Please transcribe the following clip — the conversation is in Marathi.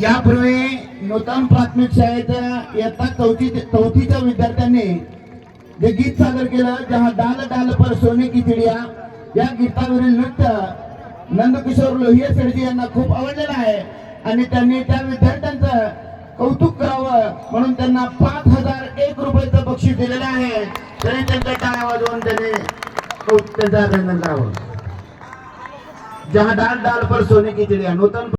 यापूर्वी नूतन प्राथमिक शाळेत इयत्ता चौथी चौथीच्या विद्यार्थ्यांनी जे गीत सादर केलं जेव्हा डाल डाल पर सोने की चिडिया या गीतावरील नृत्य नंदकिशोर लोहिये सरजी यांना खूप आवडलेलं आहे. आणि त्यांनी त्या विद्यार्थ्यांचं कौतुक करावं म्हणून त्यांना पाच हजार एक रुपयाचं बक्षीस दिलेलं आहे. तरी त्यांच्या टाळ्या वाजवून त्यांनी कौतुक त्याचं अभिनंदन करावं. जहा डाल डाल पर सोने की चिड़िया नूतन